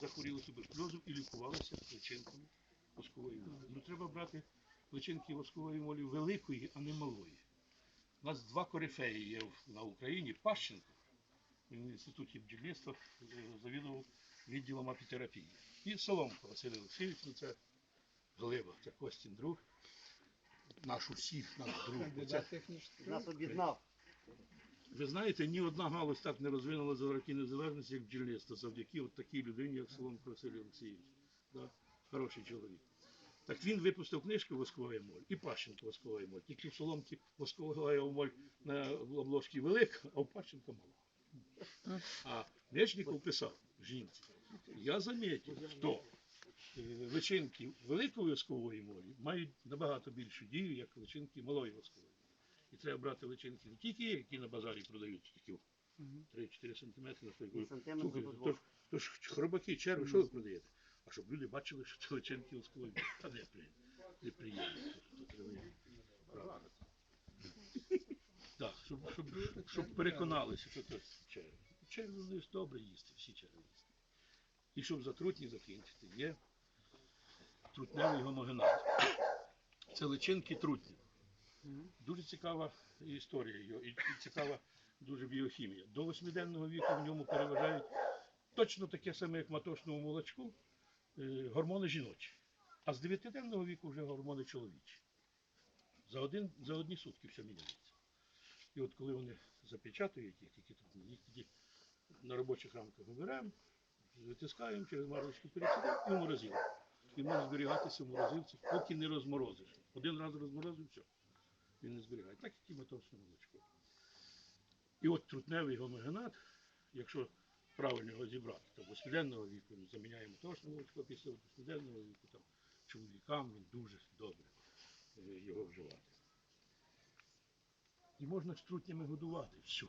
захворіли туберкульозом і лікувалися личинками воскової молі. Ну треба брати личинки воскової молі великої, а не малої. У нас два корифеї є на Україні. Пащенко, він в інституті бджільництва е, завідував відділом апітерапії. І Соломко Василь Олексійович, ну це глиба, це Костін друг. Наш усіх, наш друг. Нас об'єднав. Ви знаєте, ні одна галузь так не розвинула за роки незалежності, як бджільництво, завдяки от такій людині, як Соломко Василь Олексійович. Да? Хороший чоловік. Так він випустив книжку Воскова моль і Пащенко Воскова моль. Тільки в Соломці Воскова моль на обложці велика, а в Пащенко мала. А Мечников писав жінці, я замітив, що личинки великої воскової молі мають набагато більшу дію, як личинки малої воскової. Треба брати личинки не тільки, які на базарі продають, такі 3-4 см на стойку. Сантиметр до двох. ж- хробаки, черви, що ви продаєте? А щоб люди бачили, що це личинки воскової молі. Та не, при- неприємно. То, то треба правда. Так, щоб, щоб, щоб переконалися, що це черви. Черви вони добре їсти, всі черви їсти. І щоб затрутні закінчити, є трутневий гомогенат. Це личинки трутні. Дуже цікава історія його, і цікава дуже біохімія. До восьмиденного віку в ньому переважають точно таке саме, як в маточному молочку, е, гормони жіночі. А з дев'ятиденного віку вже гормони чоловічі. За, один, за одні сутки все міняється. І от коли вони запечатують їх, які тут їх тоді на робочих рамках вибираємо, витискаємо через марочку пересидимо і в морозилку. І може зберігатися в морозилці, поки не розморозиш. Один раз розморозив, все. Він не зберігає. Так як і маточне молочко. І от трутневий гомогенат, якщо правильно його зібрати, то восьмиденного віку він заміняє маточне молочко, після восьмиденного віку там, чоловікам він дуже добре е, його вживати. І можна з трутнями годувати все.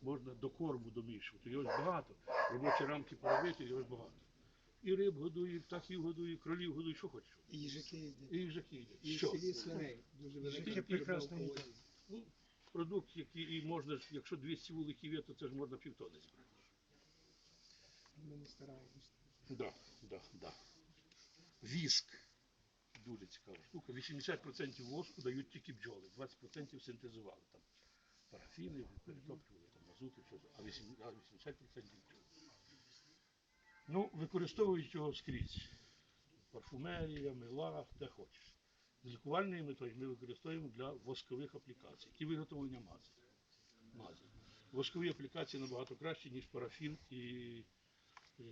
Можна до корму домішувати. Його ж багато. Робочі рамки поробити, його ж багато. І риб годує, і птахів годує, і кролів годує, що хочеш. І їжаки їдять. І їжаки їдять. І Що? селі свиней. Дуже прекрасно перебавка їдять. Ну, продукт, який і можна, ж, якщо 200 вуликів є, то це ж можна півтони зібрати. Ми не стараємося. Да, да, да. Віск. Дуже цікава штука. 80% воску дають тільки бджоли, 20% синтезували там. Парафіни, перетоплювали, там, мазути, все, а 8 а 80% бджоли. Ну, використовують його скрізь. Парфумерія, мила, де хочеш. З лікувальної метою ми використовуємо для воскових аплікацій і виготовлення мази. мази. Воскові аплікації набагато кращі, ніж парафін і е,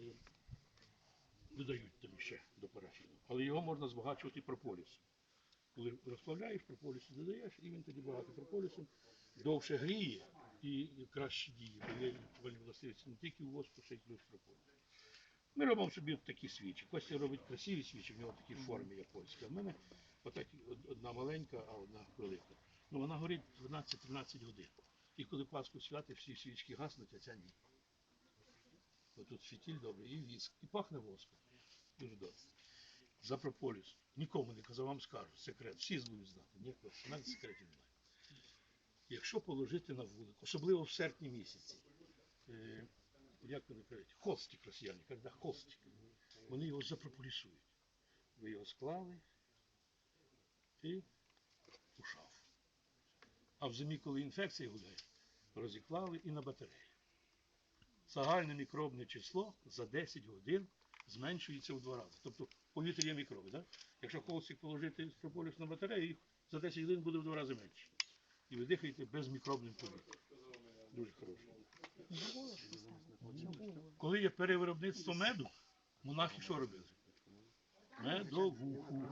додають там ще до парафіну. Але його можна збагачувати прополісом. Коли розплавляєш, прополісу додаєш, і він тоді багато прополісом довше гріє і краще діє, бо є властивості не тільки у воску, ще й плюс прополіс. Ми робимо собі от такі свічі. Костя робить красиві свічі, в нього такі формі японські. А в мене отак, одна маленька, а одна велика. Ну вона горить 12-13 годин. І коли Пасху святи, всі свічки гаснуть, а ця ні. Бо тут фітіль добрий, і віск, і пахне воском. Дуже добре. За прополіс. Нікому не казав, вам скажу. Секрет. Всі будуть знати. Ніхто навіть секретів немає. Якщо положити на вулик, особливо в серпні місяці, е, як вони кажуть, холстик росіяни, коли холстик, вони його запрополісують. Ви його склали і у. А в зимі, коли інфекція гуляє, розіклали і на батарею. Загальне мікробне число за 10 годин зменшується в два рази. Тобто в повітрі є мікроби. Да? Якщо холстик положити прополіс на батарею, їх за 10 годин буде в два рази менше. І ви дихаєте безмікробним повітрям. Дуже хороше. Коли є перевиробництво меду, монахи що робили? Медовуху.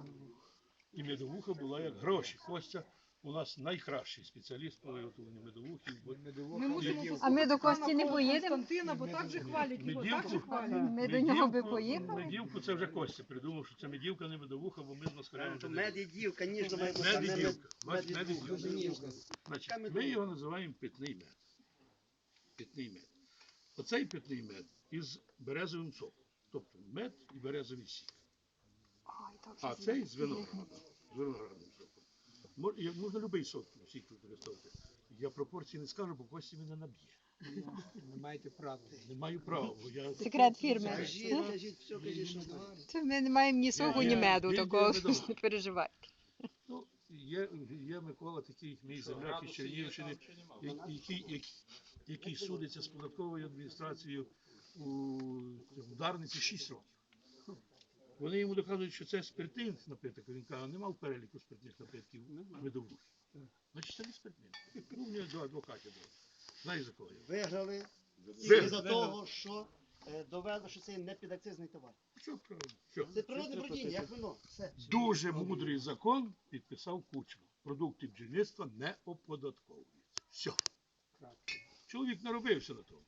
І медовуха була як гроші. Костя у нас найкращий спеціаліст по виготовленню медовухи. бо Медовуха. мусимо А ми до Кості не поїдемо? Константина, бо так же хвалять його, так же Медівку? хвалять. Ми до нього би поїхали. Медівку це вже Костя придумав, що це медівка, не медовуха, бо ми з москалями. То вже мед і дівка, ніжно має бути. а не Медівка. мед- Мед і медівка. Дуже ніжно. Значить, ми його називаємо питний мед. Питний мед. Оцей питний мед із березовим соком. Тобто мед і березовий сік. А цей з виноградом. З виноградним соком. Мож- і Можна будь-який сок сік використовувати. Я пропорції не скажу, бо Кості мене наб'є. Не маєте права. Не маю права, бо я Секрет фірми. Кажіть, кажіть, все, кажіть, що там. Це ми не маємо ні суху, ні я- меду він такого, є медом. не переживайте. Ну, є, є Микола такий мій земляк із Чернігівщини, я- який, який, який судиться з податковою адміністрацією у ударниці 6 років. Вони йому доказують, що це спиртний напиток. Він каже, нема в переліку спиртних напитків медовухи. Значить, це не спиртний. Ну, в нього до адвокатів було. Знаєш за кого я? Виграли тільки за того, що е, довели, що це не підакцизний товар. Все правильно. Це природне бродіння, як вино. Все. Дуже мудрий закон підписав Кучма. Продукти бджільництва не оподатковуються. Все. Чоловік наробився на тому.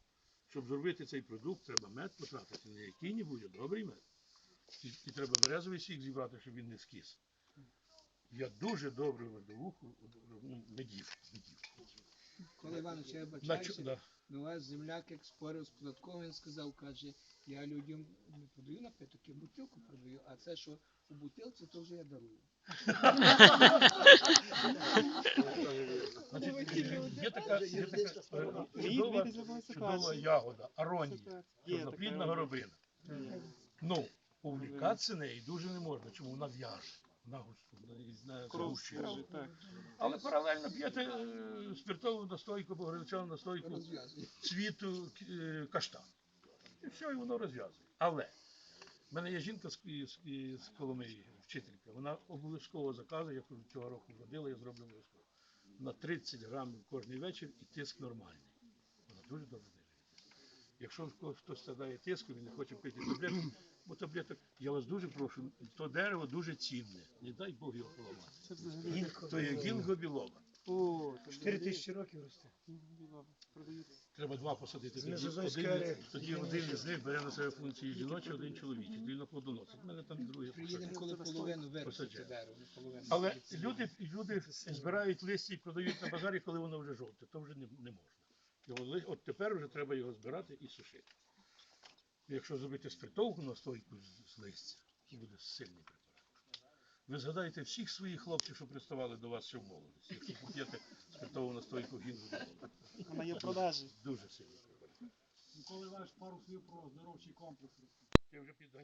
Щоб зробити цей продукт, треба мед потратити. Не який-небудь, а добрий мед. І, і треба березовий сік зібрати, щоб він не скис. Я дуже добру медовуху, ну, медів. Коли Іванович, я На, да. Ну, у вас земляк, як спорив з податковим, він сказав, каже, я людям не продаю напиток, я бутилку продаю, а це, що у бутилці, то вже я дарую. Є така, чудова, ягода, аронія, чорноплідна горобина. Ну, увлікатися нею дуже не можна, чому вона в'яже. Вона густ- вона згущує. Але паралельно п'єте е, спиртову настойку або настойку цвіту е, каштан. І все, і воно розв'язує. Але в мене є жінка з, з, з Коломиї, вчителька. Вона обов'язково заказує, як цього року вродила, я зроблю обов'язково. На 30 грамів кожен вечір і тиск нормальний. Дуже добре дивиться. Якщо хтось страдає тиску, він не хоче пити таблетку, бо таблеток, я вас дуже прошу, то дерево дуже цінне. Не дай Бог його поламати. То є гілго білоба. О, 4 тисячі років росте. Треба два посадити. Тоді Мезозойська один, тоді один із них бере на себе функції жіночі, один чоловічий. Тоді на плодоносить. У мене там друге Приїдемо, коли половину виростити Посаджаємо. дерево. половину. Але люди, люди збирають листя і продають на базарі, коли воно вже жовте. То вже не, не можна. Його, от тепер вже треба його збирати і сушити. Якщо зробити спиртовку настойку з, з листя, то буде сильний препарат. Ви згадаєте всіх своїх хлопців, що приставали до вас ще в молодості. Якщо поп'єте спиртову настойку гінзу, вона є продажі. дуже сильний препарат. Коли ваш пару слів про здоровчий комплекс. Ти вже.